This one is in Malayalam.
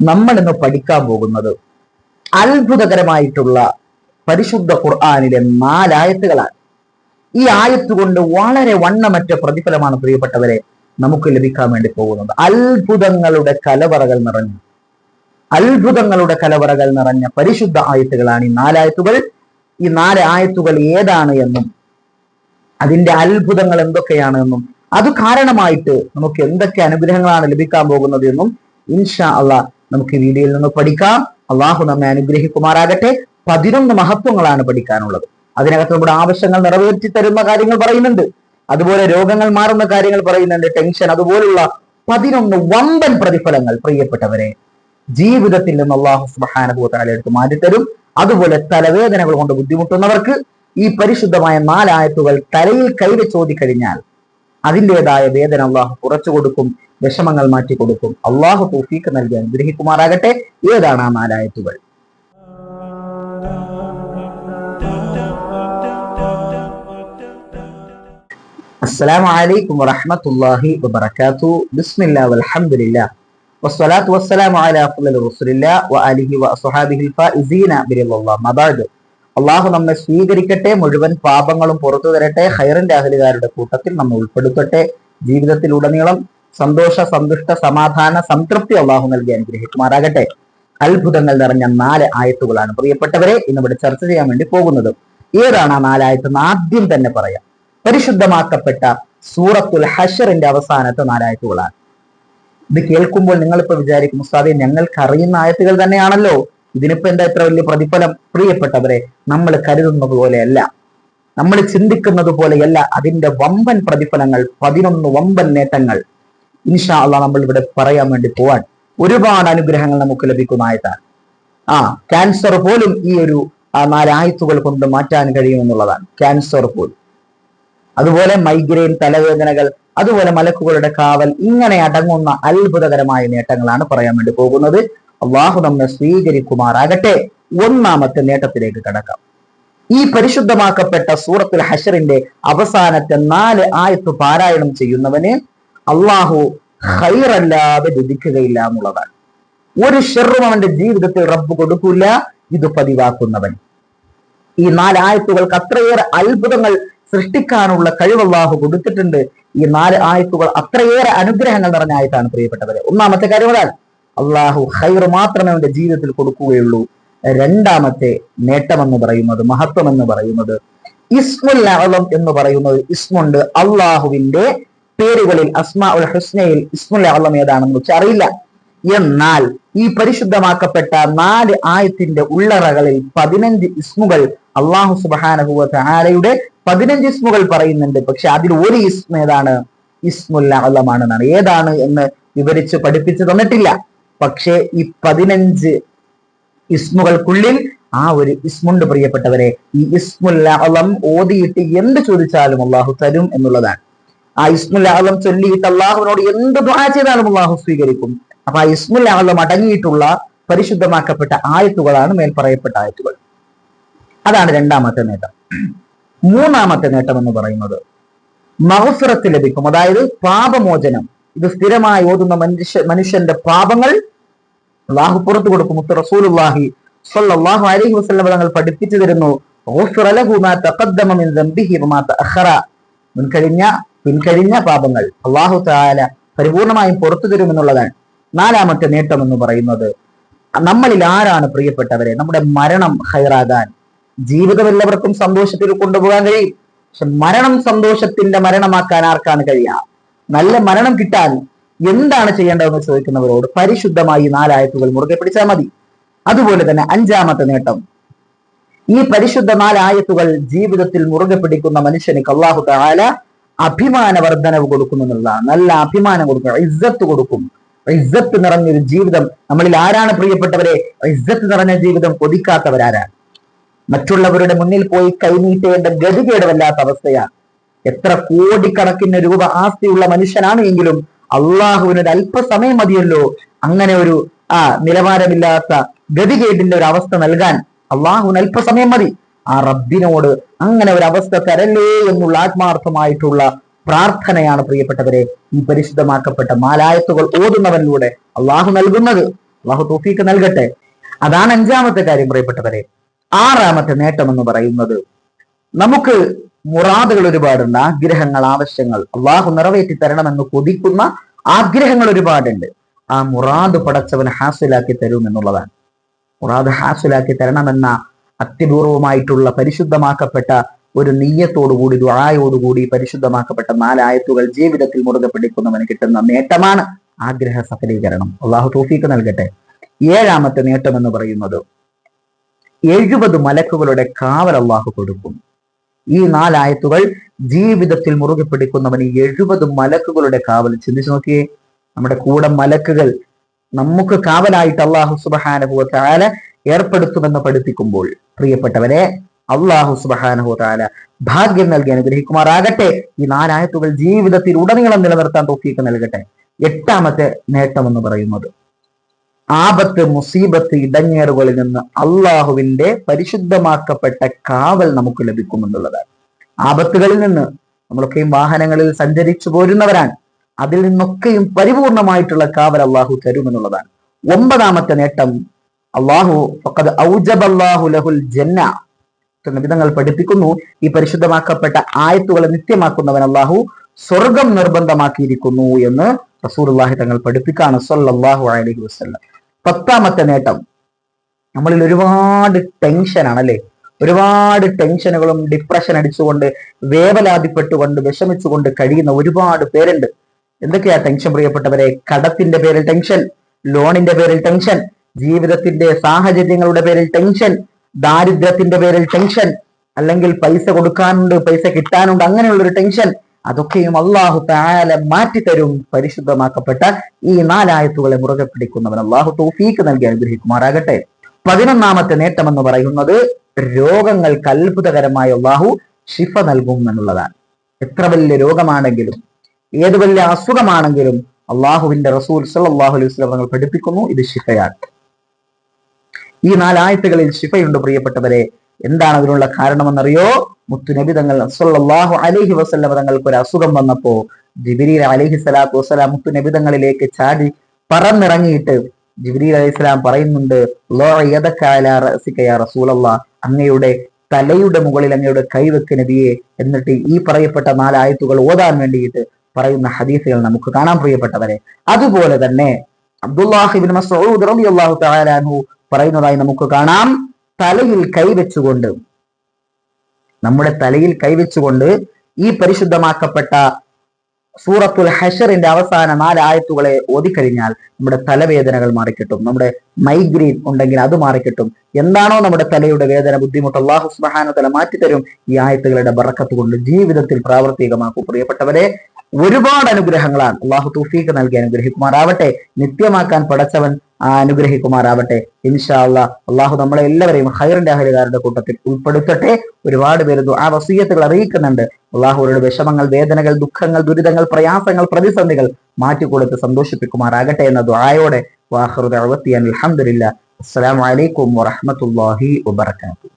നമ്മൾ ഇന്ന് പഠിക്കാൻ പോകുന്നത് അത്ഭുതകരമായിട്ടുള്ള പരിശുദ്ധ ഖുർആാനിലെ നാലായത്തുകളാണ്. ഈ ആയത്ത് കൊണ്ട് വളരെ വണ്ണമറ്റ പ്രതിഫലമാണ് പ്രിയപ്പെട്ടവരെ നമുക്ക് ലഭിക്കാൻ വേണ്ടി പോകുന്നത്. അത്ഭുതങ്ങളുടെ കലവറകൾ നിറഞ്ഞ അത്ഭുതങ്ങളുടെ കലവറകൾ നിറഞ്ഞ പരിശുദ്ധ ആയത്തുകളാണ് ഈ നാലായത്തുകൾ. ഈ നാല് ആയത്തുകൾ ഏതാണ് എന്നും അതിന്റെ അത്ഭുതങ്ങൾ എന്തൊക്കെയാണ് എന്നും അത് കാരണമായിട്ട് നമുക്ക് എന്തൊക്കെ അനുഗ്രഹങ്ങളാണ് ലഭിക്കാൻ പോകുന്നത് എന്നും ഇൻഷാ അള്ളാഹ് നമുക്ക് വീഡിയോയിൽ നിന്ന് പഠിക്കാം. അള്ളാഹു നമ്മെ അനുഗ്രഹിക്കുമാറാകട്ടെ. പതിനൊന്ന് മഹത്വങ്ങളാണ് പഠിക്കാനുള്ളത്. അതിനകത്ത് നമ്മുടെ ആവശ്യങ്ങൾ നിറവേറ്റി തരുന്ന കാര്യങ്ങൾ പറയുന്നുണ്ട്. അതുപോലെ രോഗങ്ങൾ മാറുന്ന കാര്യങ്ങൾ പറയുന്നുണ്ട്. ടെൻഷൻ അതുപോലുള്ള പതിനൊന്ന് വമ്പൻ പ്രതിഫലങ്ങൾ പ്രിയപ്പെട്ടവരെ ജീവിതത്തിൽ നിന്ന് അള്ളാഹു സുബാനുഭൂത്താല എടുത്ത് മാറ്റിത്തരും. അതുപോലെ തലവേദനകൾ കൊണ്ട് ബുദ്ധിമുട്ടുന്നവർക്ക് ഈ പരിശുദ്ധമായ നാലായത്തുകൾ തലയിൽ കൈവച്ചോതി കഴിഞ്ഞാൽ അതിന്റെതായ വേദന അള്ളാഹു കുറച്ചു കൊടുക്കും വിഷമങ്ങൾ മാറ്റി കൊടുക്കും. അള്ളാഹു തൗഫീക്ക് നൽകി അനുഗ്രഹിക്കുമാറാകട്ടെ. ഏതാണ് ആ നാലായത്തുകൾ? അസ്സലാമു അലൈക്കും വറഹ്മത്തുള്ളാഹി വബറകാതു ബിസ്മില്ലാ വൽഹംദുലില്ലാ. വസ്സലാത്തു വസ്സലാമു അലാ അഫ്ളൽ റസൂലില്ലാഹി വആലിഹി വഅസ്ഹാബിഹിൽ ഫായിസീന ബിറല്ലാഹ് മബഅദ് അള്ളാഹു നമ്മെ സ്വീകരിക്കട്ടെ മുഴുവൻ പാപങ്ങളും പുറത്തു തരട്ടെ ഹൈറിന്റെ അഹലുകാരുടെ കൂട്ടത്തിൽ നമ്മെ ഉൾപ്പെടുത്തട്ടെ. ജീവിതത്തിലുടനീളം സന്തോഷ സന്തുഷ്ട സമാധാന സംതൃപ്തി അള്ളാഹു നൽകി അനുഗ്രഹിക്കുമാറാകട്ടെ. അത്ഭുതങ്ങൾ നിറഞ്ഞ നാല് ആയത്തുകളാണ്. പ്രിയപ്പെട്ടവരെ ഇന്ന് ഇന്നിവിടെ ചർച്ച ചെയ്യാൻ വേണ്ടി പോകുന്നത് ഏതാണ്? ആ നാലായത്ത് എന്ന് ആദ്യം തന്നെ പറയാം. പരിശുദ്ധമാക്കപ്പെട്ട സൂറത്തുൽ ഹഷറിന്റെ അവസാനത്തെ നാലായത്തുകളാണ് ഇത് കേൾക്കുമ്പോൾ നിങ്ങളിപ്പോ വിചാരിക്കും ഉസ്താദെ ഞങ്ങൾക്ക് അറിയുന്ന ആയത്തുകൾ തന്നെയാണല്ലോ. ഇതിനിപ്പോ എന്താ ഇത്ര വലിയ പ്രതിഫലം? പ്രിയപ്പെട്ടവരെ നമ്മൾ കരുതുന്നത് പോലെയല്ല. നമ്മൾ ചിന്തിക്കുന്നത് പോലെയല്ല അതിന്റെ വമ്പൻ പ്രതിഫലങ്ങൾ പതിനൊന്ന് വമ്പൻ നേട്ടങ്ങൾ. ഇൻഷാ അള്ളാഹ് നമ്മൾ ഇവിടെ പറയാൻ വേണ്ടി പോവാൻ. ഒരുപാട് അനുഗ്രഹങ്ങൾ നമുക്ക് ലഭിക്കുന്നതായിട്ടാണ്. ആ ക്യാൻസർ പോലും ഈ ഒരു നാലായത്തുകൾ കൊണ്ട് മാറ്റാൻ കഴിയുമെന്നുള്ളതാണ് ക്യാൻസർ പോലും. അതുപോലെ മൈഗ്രെയിൻ തലവേദനകൾ അതുപോലെ മലക്കുകളുടെ കാവൽ ഇങ്ങനെ അടങ്ങുന്ന അത്ഭുതകരമായ നേട്ടങ്ങളാണ് പറയാൻ വേണ്ടി പോകുന്നത്. അള്ളാഹു നമ്മെ സ്വീകരിക്കുമാറാകട്ടെ. ഒന്നാമത്തെ നേട്ടത്തിലേക്ക് കടക്കാം. ഈ പരിശുദ്ധമാക്കപ്പെട്ട സൂറത്തുൽ ഹഷറിന്റെ അവസാനത്തെ നാല് ആയത്ത് പാരായണം ചെയ്യുന്നവന് അള്ളാഹു ഹൈറല്ലാതെ ലഭിക്കുകയില്ല എന്നുള്ളതാണ്. ഒരു ഷെറും അവന്റെ ജീവിതത്തിൽ റബ്ബ് കൊടുക്കില്ല ഇത് പതിവാക്കുന്നവൻ. ഈ നാല് ആയത്തുകൾക്ക് അത്രയേറെ അത്ഭുതങ്ങൾ സൃഷ്ടിക്കാനുള്ള കഴിവ് അള്ളാഹു കൊടുത്തിട്ടുണ്ട്. ഈ നാല് ആയത്തുകൾ അത്രയേറെ അനുഗ്രഹങ്ങൾ നിറഞ്ഞ ആയത്താണ് പ്രിയപ്പെട്ടവരെ. ഒന്നാമത്തെ കാര്യം അതാണ്. അള്ളാഹു ഹൈർ മാത്രമേ അവന്റെ ജീവിതത്തിൽ കൊടുക്കുകയുള്ളൂ. രണ്ടാമത്തെ നേട്ടമെന്ന് പറയുന്നത് മഹത്വം എന്ന് പറയുന്നത് ഇസ്മുൽ അളം എന്ന് പറയുന്നത് ഇസ്മുണ്ട്. അള്ളാഹുവിന്റെ പേരുകളിൽ അസ്മാ ഉൽ ഹുസ്നയിൽ ഇസ്മുൽ അളം ഏതാണെന്ന് വെച്ചാൽ അറിയില്ല. എന്നാൽ ഈ പരിശുദ്ധമാക്കപ്പെട്ട നാല് ആയത്തിന്റെ ഉള്ളറകളിൽ പതിനഞ്ച് ഇസ്മുകൾ അള്ളാഹു സുബാനഹുവ പതിനഞ്ച് ഇസ്മുകൾ പറയുന്നുണ്ട്. പക്ഷെ അതിൽ ഒരു ഇസ്മ ഏതാണ് ഇസ്മുൽ അളമാണെന്നാണ് ഏതാണ് എന്ന് വിവരിച്ച് പഠിപ്പിച്ചു തന്നിട്ടില്ല. പക്ഷേ ഈ പതിനഞ്ച് ഇസ്മുകൾക്കുള്ളിൽ ആ ഒരു ഇസ്മുണ്ട് പ്രിയപ്പെട്ടവരെ. ഈ ഇസ്മുൽ ഓതിയിട്ട് എന്ത് ചോദിച്ചാലും അള്ളാഹു തരും എന്നുള്ളതാണ്. ആ ഇസ്മുൽ അളം ചൊല്ലിയിട്ട് അള്ളാഹുവിനോട് എന്ത് ചെയ്താലും അള്ളാഹു സ്വീകരിക്കും. അപ്പൊ ആ ഇസ്മുൽ അടങ്ങിയിട്ടുള്ള പരിശുദ്ധമാക്കപ്പെട്ട ആയത്തുകളാണ് മേൽപ്പറയപ്പെട്ട ആയത്തുകൾ. അതാണ് രണ്ടാമത്തെ നേട്ടം. മൂന്നാമത്തെ നേട്ടം എന്ന് പറയുന്നത് മഹസുറത്ത് ലഭിക്കും. അതായത് പാപമോചനം. ഇത് സ്ഥിരമായി ഓതുന്ന മനുഷ്യ മനുഷ്യന്റെ പാപങ്ങൾ അള്ളാഹു പുറത്തു കൊടുക്കും. മുത്ത് റസൂലുള്ളാഹി സ്വല്ലല്ലാഹു അലൈഹി വസല്ലം തങ്ങൾ പഠിപ്പിച്ചു തരുന്നു. മുൻകഴിഞ്ഞ പിൻകഴിഞ്ഞ പാപങ്ങൾ അള്ളാഹു തആല പരിപൂർണമായും പുറത്തു തരുമെന്നുള്ളതാണ് നാലാമത്തെ നേട്ടം എന്ന് പറയുന്നത്. നമ്മളിൽ ആരാണ് പ്രിയപ്പെട്ടവരെ? നമ്മുടെ മരണം ഹൈറാകാൻ. ജീവിതം എല്ലാവർക്കും സന്തോഷത്തിൽ കൊണ്ടുപോകാൻ കഴിയും. പക്ഷെ മരണം സന്തോഷത്തിന്റെ മരണമാക്കാൻ ആർക്കാണ് കഴിയുക? നല്ല മരണം കിട്ടാൻ എന്താണ് ചെയ്യേണ്ടതെന്ന് ചോദിക്കുന്നവരോട് പരിശുദ്ധമായി നാലായത്തുകൾ മുറുകെ പിടിച്ചാൽ മതി. അതുപോലെ തന്നെ അഞ്ചാമത്തെ നേട്ടം. ഈ പരിശുദ്ധ നാലായത്തുകൾ ജീവിതത്തിൽ മുറുകെ പിടിക്കുന്ന മനുഷ്യന് കള്ളാഹു താല അഭിമാന വർധനവ് കൊടുക്കും എന്നുള്ളതാണ്. നല്ല അഭിമാനം കൊടുക്കും ഇസ്സത്ത് കൊടുക്കും. ഇസ്സത്ത് നിറഞ്ഞൊരു ജീവിതം നമ്മളിൽ ആരാണ് പ്രിയപ്പെട്ടവരെ? ഇസ്സത്ത് നിറഞ്ഞ ജീവിതം കൊതിക്കാത്തവരാരാണ്. മറ്റുള്ളവരുടെ മുന്നിൽ പോയി കൈനീട്ടേണ്ട ഗതികേടവല്ലാത്ത അവസ്ഥയാണ്. എത്ര കോടിക്കണക്കിന് രൂപ ആസ്തിയുള്ള മനുഷ്യനാണ് എങ്കിലും അള്ളാഹുവിന് ഒരു അല്പസമയം മതിയല്ലോ. അങ്ങനെ ഒരു ആ നിലവാരമില്ലാത്ത ഗതികേടിന്റെ ഒരു അവസ്ഥ നൽകാൻ അള്ളാഹുവിന് അല്പസമയം മതി. ആ റബ്ബിനോട് അങ്ങനെ ഒരു അവസ്ഥ തരല്ലേ എന്നുള്ള ആത്മാർത്ഥമായിട്ടുള്ള പ്രാർത്ഥനയാണ് പ്രിയപ്പെട്ടവരെ ഈ പരിശുദ്ധമാക്കപ്പെട്ട മാലായത്തുകൾ ഓതുന്നവരിലൂടെ അള്ളാഹു നൽകുന്നത്. അള്ളാഹു തോഫീക്ക് നൽകട്ടെ. അതാണ് അഞ്ചാമത്തെ കാര്യം പ്രിയപ്പെട്ടവരെ. ആറാമത്തെ നേട്ടം എന്ന് പറയുന്നത് നമുക്ക് മുറാദുകൾ ഒരുപാടുണ്ട് ആഗ്രഹങ്ങൾ ആവശ്യങ്ങൾ. അള്ളാഹു നിറവേറ്റി തരണമെന്ന് കൊതിക്കുന്ന ആഗ്രഹങ്ങൾ ഒരുപാടുണ്ട്. ആ മുറാദ് പടച്ചവൻ ഹാസിലാക്കി തരും എന്നുള്ളതാണ്. മുറാദ് ഹാസിലാക്കി തരണമെന്ന അത്യപൂർവമായിട്ടുള്ള പരിശുദ്ധമാക്കപ്പെട്ട ഒരു നീയത്തോടുകൂടി ദുആയോടുകൂടി പരിശുദ്ധമാക്കപ്പെട്ട നാലായത്തുകൾ ജീവിതത്തിൽ മുറുകെ പിടിക്കുന്നവന് കിട്ടുന്ന നേട്ടമാണ് ആഗ്രഹ സഫലീകരണം. അള്ളാഹു തോഫീക്ക് നൽകട്ടെ. ഏഴാമത്തെ നേട്ടം എന്ന് പറയുന്നത് എഴുപത് മലക്കുകളുടെ കാവൽ അള്ളാഹു കൊടുക്കും. ഈ നാലായത്തുകൾ ജീവിതത്തിൽ മുറുകെ പിടിക്കുന്നവന് എഴുപത് മലക്കുകളുടെ കാവൽ ചിന്തിച്ചു നോക്കിയേ. നമ്മുടെ കൂടെ മലക്കുകൾ നമുക്ക് കാവലായിട്ട് അള്ളാഹു സുബഹാനഹുവ താല ഏർപ്പെടുത്തുമെന്ന് പഠിപ്പിക്കുമ്പോൾ പ്രിയപ്പെട്ടവരെ അള്ളാഹു സുബഹാനഹു താല ഭാഗ്യം നൽകി അനുഗ്രഹിക്കുമാറാകട്ടെ. ഈ നാലായത്തുകൾ ജീവിതത്തിൽ ഉടനീളം നിലനിർത്താൻ തോക്കിയൊക്കെ നൽകട്ടെ. എട്ടാമത്തെ നേട്ടം എന്ന് പറയുന്നത്. ആപത്ത് മുസീബത്ത് ഇടങ്ങേറുകളിൽ നിന്ന് അള്ളാഹുവിന്റെ പരിശുദ്ധമാക്കപ്പെട്ട കാവൽ നമുക്ക് ലഭിക്കുമെന്നുള്ളതാണ്. ആപത്തുകളിൽ നിന്ന് നമ്മളൊക്കെയും വാഹനങ്ങളിൽ സഞ്ചരിച്ചു പോരുന്നവരാണ്. അതിൽ നിന്നൊക്കെയും പരിപൂർണമായിട്ടുള്ള കാവൽ അള്ളാഹു തരുമെന്നുള്ളതാണ്. ഒമ്പതാമത്തെ നേട്ടം അള്ളാഹു ഔജബ് ലഹുൽ ജന്ന. വിധങ്ങൾ പഠിപ്പിക്കുന്നു. ഈ പരിശുദ്ധമാക്കപ്പെട്ട ആയത്തുകളെ നിത്യമാക്കുന്നവൻ അള്ളാഹു സ്വർഗം നിർബന്ധമാക്കിയിരിക്കുന്നു എന്ന് റസൂർ തങ്ങൾ പഠിപ്പിക്കാണ് സല്ലല്ലാഹു അലഹി വസ്ലം പത്താമത്തെ നേട്ടം. നമ്മളിൽ ഒരുപാട് ടെൻഷനാണ് അല്ലെ ഒരുപാട് ടെൻഷനുകളും ഡിപ്രഷൻ അടിച്ചുകൊണ്ട് വേവലാതിപ്പെട്ടുകൊണ്ട് വിഷമിച്ചുകൊണ്ട് കഴിയുന്ന ഒരുപാട് പേരുണ്ട്. എന്തൊക്കെയാ ടെൻഷൻ പ്രിയപ്പെട്ടവരെ? കടത്തിന്റെ പേരിൽ ടെൻഷൻ ലോണിന്റെ പേരിൽ ടെൻഷൻ ജീവിതത്തിന്റെ സാഹചര്യങ്ങളുടെ പേരിൽ ടെൻഷൻ ദാരിദ്ര്യത്തിന്റെ പേരിൽ ടെൻഷൻ അല്ലെങ്കിൽ പൈസ കൊടുക്കാനുണ്ട് പൈസ കിട്ടാനുണ്ട് അങ്ങനെയുള്ളൊരു ടെൻഷൻ അതൊക്കെയും അള്ളാഹു താല മാറ്റിത്തരും പരിശുദ്ധമാക്കപ്പെട്ട ഈ നാലായത്തുകളെ മുറുകെ പിടിക്കുന്നവൻ അള്ളാഹു തോഫീക്ക് നൽകി അനുഗ്രഹിക്കുമാറാകട്ടെ. പതിനൊന്നാമത്തെ നേട്ടം എന്ന് പറയുന്നത് രോഗങ്ങൾക്ക് അത്ഭുതകരമായ അള്ളാഹു ശിഫ നൽകും എന്നുള്ളതാണ്. എത്ര വലിയ രോഗമാണെങ്കിലും ഏത് വലിയ അസുഖമാണെങ്കിലും അള്ളാഹുവിന്റെ റസൂൽ സല്ലാഹു അലൈഹി വസ്ലം പഠിപ്പിക്കുന്നു ഇത് ശിഫയാണ്. ഈ നാലായത്തുകളിൽ ശിഫയുണ്ട് പ്രിയപ്പെട്ടവരെ എന്താണ് അതിനുള്ള കാരണമെന്നറിയോ? മുത്തുനബി തങ്ങൾ സല്ലാഹു അലഹി വസ്ലമ തങ്ങൾക്ക് ഒരു അസുഖം വന്നപ്പോ ജിബിരി അലഹി സ്വലാത്തു വസ്സലാം മുത്തുനബി തങ്ങളിലേക്ക് ചാടി പറന്നിറങ്ങിയിട്ട് ജിബിരി അലൈഹി സ്വലാം പറയുന്നുണ്ട് റസൂലല്ലാ അങ്ങയുടെ തലയുടെ മുകളിൽ അങ്ങയുടെ കൈവെക്ക് നബിയെ എന്നിട്ട് ഈ പറയപ്പെട്ട നാലായത്തുകൾ ഓതാൻ വേണ്ടിയിട്ട് പറയുന്ന ഹദീസുകൾ നമുക്ക് കാണാൻ പ്രിയപ്പെട്ടവരെ. അതുപോലെ തന്നെ അബ്ദുല്ലാഹിബിൻ മസൂദ് റളിയല്ലാഹു തആല പറയുന്നതായി നമുക്ക് കാണാം. തലയിൽ കൈവച്ചുകൊണ്ട് നമ്മുടെ തലയിൽ കൈവച്ചുകൊണ്ട് ഈ പരിശുദ്ധമാക്കപ്പെട്ട സൂറത്തുൽ ഹഷറിന്റെ അവസാന നാലായത്തുകളെ ഓതിക്കഴിഞ്ഞാൽ നമ്മുടെ തലവേദനകൾ മാറിക്കിട്ടും. നമ്മുടെ മൈഗ്രെയിൻ ഉണ്ടെങ്കിൽ അത് മാറിക്കിട്ടും. എന്താണോ നമ്മുടെ തലയുടെ വേദന ബുദ്ധിമുട്ട് അള്ളാഹു സുബാന തല മാറ്റിത്തരും ഈ ആയത്തുകളുടെ ബറക്കത്ത് കൊണ്ട് ജീവിതത്തിൽ പ്രാവർത്തികമാക്കും. പ്രിയപ്പെട്ടവരെ ഒരുപാട് അനുഗ്രഹങ്ങളാണ്. അള്ളാഹു തൂഫീക്ക് നൽകി അനുഗ്രഹിക്കുമാറാവട്ടെ. നിത്യമാക്കാൻ പടച്ചവൻ അനുഗ്രഹിക്കുമാറാവട്ടെ. ഇൻഷാ അള്ളാഹ് നമ്മളെ എല്ലാവരെയും ഹൈറിന്റെ അഹലുകാരുടെ കൂട്ടത്തിൽ ഉൾപ്പെടുത്തട്ടെ. ഒരുപാട് പേര് ആ വസീയത്തുകൾ അറിയിക്കുന്നുണ്ട്. അള്ളാഹുരുടെ വിഷമങ്ങൾ വേദനകൾ ദുഃഖങ്ങൾ ദുരിതങ്ങൾ പ്രയാസങ്ങൾ പ്രതിസന്ധികൾ മാറ്റിക്കൊടുത്ത് സന്തോഷിപ്പിക്കുമാറാകട്ടെ എന്ന ദ്വായോടെ വാഹറുദ അലഹദില്ല അസ്സലാമലൈക്കും വറഹമത്തല്ലാഹി വബർക്കാത്തു